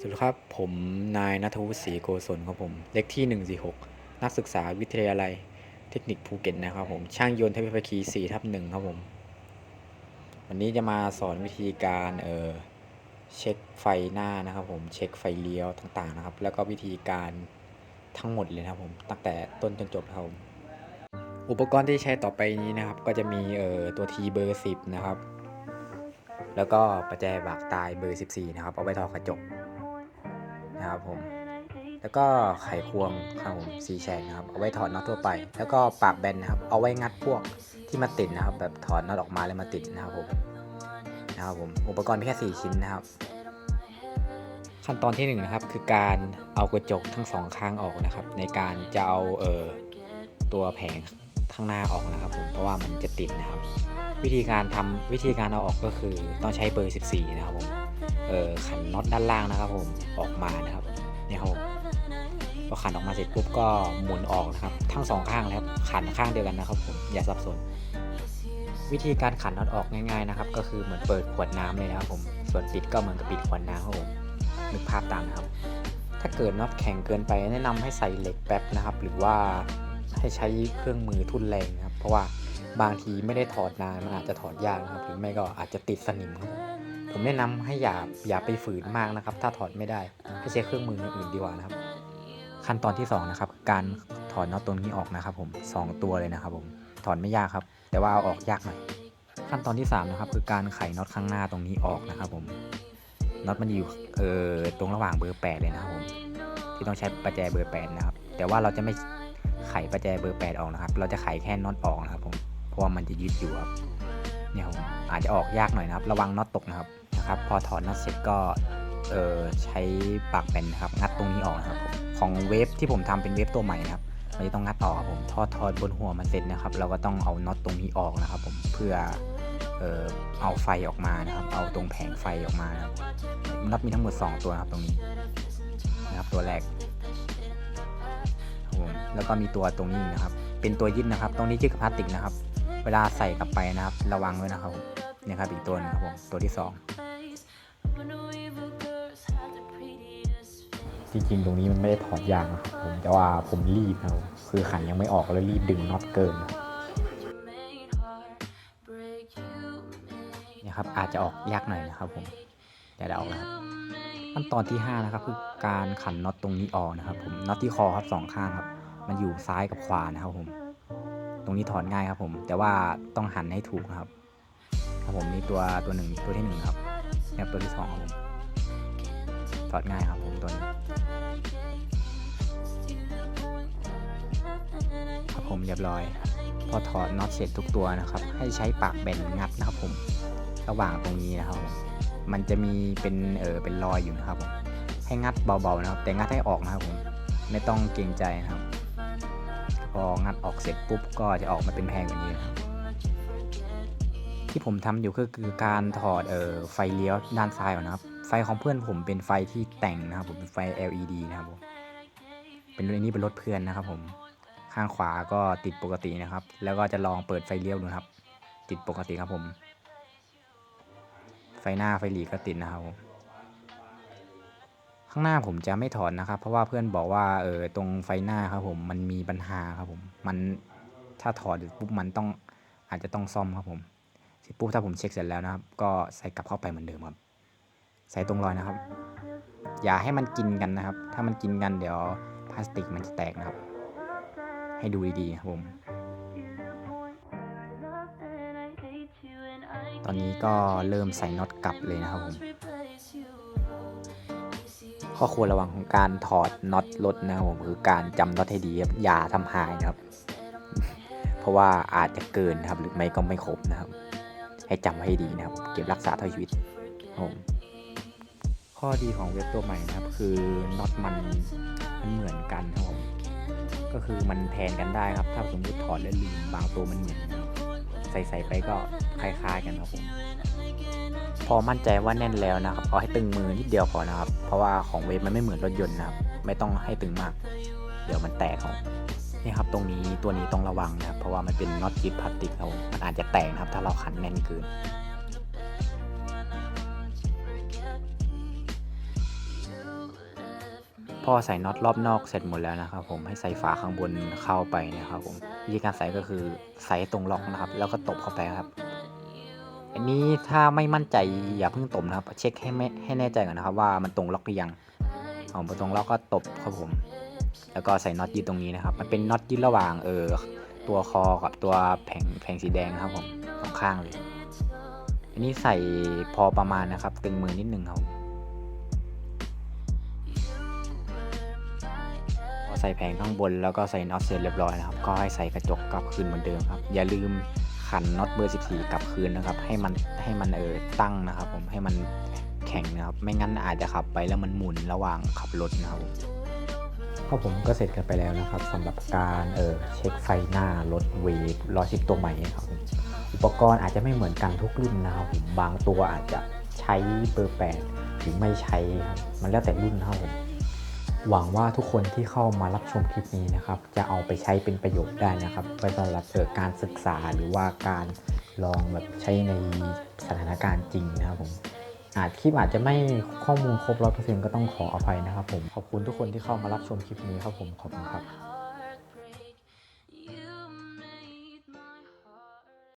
สวัสดีครับ ผมนายนัทวุฒิศรีโกศลครับผม เลขที่ 146 นักศึกษาวิทยาลัย เทคนิคภูเก็ตนะครับผม ช่างยนต์เทพภคี4ทับหนึ่งครับผม วันนี้จะมาสอนวิธีการเออเช็คไฟหน้านะครับผม เช็คไฟเลี้ยวต่างๆนะครับ แล้วก็วิธีการทั้งหมดเลยนะครับผม ตั้งแต่ต้นจนจบครับผมอุปกรณ์ที่ใช้ต่อไปนี้นะครับ ก็จะมีเออตัวทีเบอร์ 10 นะครับ แล้วก็ประแจบากตายเบอร์ 14 นะครับ เอาไว้ถอดกระจก นะครับผม แล้วก็ไขควงครับผมสีแฉกนะครับ เอาไว้ถอดน็อตทั่วไป แล้วก็ปากแบนนะครับ เอาไว้งัดพวกที่มาติดนะครับ แบบถอดน็อตออกมาแล้วมาติดนะครับผม นะครับผม อุปกรณ์เพียงแค่สี่ชิ้นนะครับ ขั้นตอนที่หนึ่งนะครับ คือการเอากระจกทั้งสองข้างออกนะครับ ในการจะเอาเอ่อตัวแผงข้างหน้าออกนะครับผม เพราะว่ามันจะติดนะครับ วิธีการทำวิธีการเอาออกก็คือต้องใช้เบอร์ 14 นะครับผม เออขันน็อตด้านล่างนะครับผมออกมานะครับเนี่ยครับพอขันออกมาเสร็จปุ๊บก็หมุนออกนะครับ ทั้งสองข้างเลยครับขันข้างเดียวกันนะครับผมอย่าสับสน วิธีการขันน็อตออกง่าย ๆนะครับ ก็คือเหมือนเปิดขวดน้ำเลยนะครับผมส่วนปิดก็เหมือนกับปิดขวดน้ำครับผมนึกภาพตามนะครับ ถ้าเกิดน็อตแข็งเกินไปแนะนำให้ใส่เหล็กแป๊บนะครับ หรือว่าให้ใช้เครื่องมือทุ่นแรงนะครับ เพราะว่าบางทีไม่ได้ถอดนานมันอาจจะถอดยากนะครับหรือไม่ก็อาจจะติดสนิมครับ ผมแนะนำให้อย่าอย่าไปฝืนมากนะครับ ถ้าถอดไม่ได้ให้ใช้เครื่องมืออื่นดีกว่านะครับ ขั้นตอนที่สองนะครับการถอดน็อตตรงนี้ออกนะครับ ผมสองตัวเลยนะครับ ผมถอดไม่ยากครับ แต่ว่าเอาออกยากหน่อยขั้นตอนที่สามนะครับ คือการไขน็อตข้างหน้าตรงนี้ออกนะครับผมน็อตมันอยู่เอ่อตรงระหว่างเบอร์แปดเลยนะครับผมที่ต้องใช้ประแจเบอร์แปดนะครับ แต่ว่าเราจะไม่ไขประแจเบอร์แปดออกนะครับ เราจะไขแค่น็อตออกนะครับผมเพราะว่ามันจะยึดอยู่ครับ เนี่ยผมอาจจะออกยากหน่อยนะครับ ระวังน็อตตกนะครับนะครับ พอถอดน็อตเสร็จก็เออใช้ปากแบนนะครับงัดตรงนี้ออกนะครับผมของเวฟที่ผมทำเป็นเวฟตัวใหม่นะครับมันจะต้องงัดออกครับผมทอดทอดบนหัวมันเสร็จนะครับ เราก็ต้องเอาน็อตตรงนี้ออกนะครับ ผมเพื่อเออเอาไฟออกมานะครับ เอาตรงแผงไฟออกมานะครับน็อตมีทั้งหมด 2 ตัวครับตรงนี้นะครับตัวแรกครับผมแล้วก็มีตัวตรงนี้นะครับ เป็นตัวยึดนะครับ ตรงนี้ยึดกับพลาสติกนะครับ เวลาใส่กลับไปนะครับ ระวังด้วยนะครับผมนี่ครับอีกตัวนึงครับผมตัวที่สองจริงๆ ตรงนี้มันไม่ได้ถอดยางนะครับผมแต่ว่าผมรีบครับคือขันยังไม่ออกแล้วรีบดึงน็อตเกินนะครับเนี่ครับอาจจะออกยากหน่อยนะครับผมแต่ได้ออกแล้วครับขั้นตอนที่ห้านะครับ คือการขันน็อตตรงนี้ออกนะครับผมน็อตที่คอครับสองข้างครับ มันอยู่ซ้ายกับขวานะครับผม ตรงนี้ถอดง่ายครับผม แต่ว่าต้องหันให้ถูกนะครับครับผมนี่ตัวตัวหนึ่งตัวที่หนึ่งครับนี่ครับตัวที่สองครับผมถอดง่ายครับผมตัวนี้ครับผมเรียบร้อย พอถอดน็อตเสร็จทุกตัวนะครับ ให้ใช้ปากแบนงัดนะครับผม ระหว่างตรงนี้นะครับผมมันจะมีเป็นเออเป็นรอยอยู่นะครับผมให้งัดเบาๆนะครับ แต่งัดให้ออกนะครับผมไม่ต้องเกรงใจนะครับ องัดออกเสร็จปุ๊บก็จะออกมาเป็นแพงแบบนี้นะครับที่ผมทำอยู่ก็คือการถอดเอ่อไฟเลี้ยวด้านซ้ายก่อนนะครับ ไฟของเพื่อนผมเป็นไฟที่แต่งนะครับ ผมเป็นไฟ LED นะครับผมเป็นรถนี้เป็นรถเพื่อนนะครับ ผมข้างขวาก็ติดปกตินะครับ แล้วก็จะลองเปิดไฟเลี้ยวดูครับ ติดปกติครับผม ไฟหน้าไฟหลีก็ติดนะครับผม ข้างหน้าผมจะไม่ถอดนะครับ เพราะว่าเพื่อนบอกว่าเออตรงไฟหน้าครับผมมันมีปัญหาครับผมมันถ้าถอดปุ๊บมันต้องอาจจะต้องซ่อมครับผมเสร็จปุ๊บถ้าผมเช็คเสร็จแล้วนะครับ ก็ใส่กลับเข้าไปเหมือนเดิมครับ ใส่ตรงรอยนะครับ อย่าให้มันกินกันนะครับ ถ้ามันกินกันเดี๋ยวพลาสติกมันจะแตกนะครับ ให้ดูดีๆครับผมตอนนี้ก็เริ่มใส่น็อตกลับเลยนะครับผม ข้อควรระวังของการถอดน็อตรถนะครับผมคือการจำน็อตให้ดีครับอย่าทำหายนะครับ เพราะว่าอาจจะเกินครับหรือไม่ก็ไม่ครบนะครับ ให้จำให้ดีนะครับ เก็บรักษาเท่าชีวิตครับผมข้อดีของเว็บตัวใหม่นะครับ คือน็อตมันมันเหมือนกันครับผมก็คือมันแทนกันได้ครับ ถ้าสมมติถอดแล้วลืมบางตัวมันเหมือนกัน ใส่ๆไปก็คล้ายๆกันครับผมพอมั่นใจว่าแน่นแล้วนะครับเอาให้ตึงมือนิดเดียวพอนะครับ เพราะว่าของเวฟมันไม่เหมือนรถยนต์นะครับ ไม่ต้องให้ตึงมาก เดี๋ยวมันแตกครับนี่ครับตรงนี้ตัวนี้ต้องระวังนะครับ เพราะว่ามันเป็นน็อตยึดพลาสติกครับมมันอาจจะแตกนะครับ ถ้าเราขันแน่นเกิน อใส่น็อตรอบนอกเสร็จหมดแล้วนะครับ ผมให้ใส่ฝาข้างบนเข้าไปนะครับ ผมวิธีการใส่ก็คือใส่ตรงล็อกนะครับ แล้วก็ตบเข้าไปครับ อันนี้ถ้าไม่มั่นใจอย่าเพิ่งตบนะครับ เช็คให้ไม่ให้แน่ใจก่อนนะครับ ว่ามันตรงล็อกหรือยังเอาพอตรงล็อกก็ตบครับผม แล้วก็ใส่น็อตยืดตรงนี้นะครับ มันเป็นน็อตยืดระหว่างเออตัวคอกับตัวแผงแผงสีแดงนะครับผมสองข้างเลย อันนี้ใส่พอประมาณนะครับตึงมือนิดนึงครับ ใส่แผงข้างบนแล้วก็ใส่น็อตเสร็จเรียบร้อยนะครับ ก็ให้ใส่กระจกกลับคืนเหมือนเดิมครับ อย่าลืมขันน็อตเบอร์ 14 กลับคืนนะครับ ให้มันให้มันเออตั้งนะครับ ผมให้มันแข็งนะครับ ไม่งั้นอาจจะขับไปแล้วมันหมุนระหว่างขับรถนะครับก็ผมก็เสร็จกันไปแล้วนะครับสำหรับการเออเช็คไฟหน้ารถเวฟร้อยสิบตัวใหม่ครับอุปกรณ์อาจจะไม่เหมือนกันทุกรุ่นนะครับผมบางตัวอาจจะใช้เบอร์แปดหรือไม่ใช้ครับมันแล้วแต่รุ่นนะครับผม หวังว่าทุกคนที่เข้ามารับชมคลิปนี้นะครับ จะเอาไปใช้เป็นประโยชน์ได้นะครับไว้สำหรับเออการศึกษาหรือว่าการลองแบบใช้ในสถานการณ์จริงนะครับผมอาจคลิปอาจจะไม่ข้อมูลครบร้อยเปอร์เซ็นต์ก็ต้องขออภัยนะครับผมขอบคุณทุกคนที่เข้ามารับชมคลิปนี้ครับผมขอบคุณครับ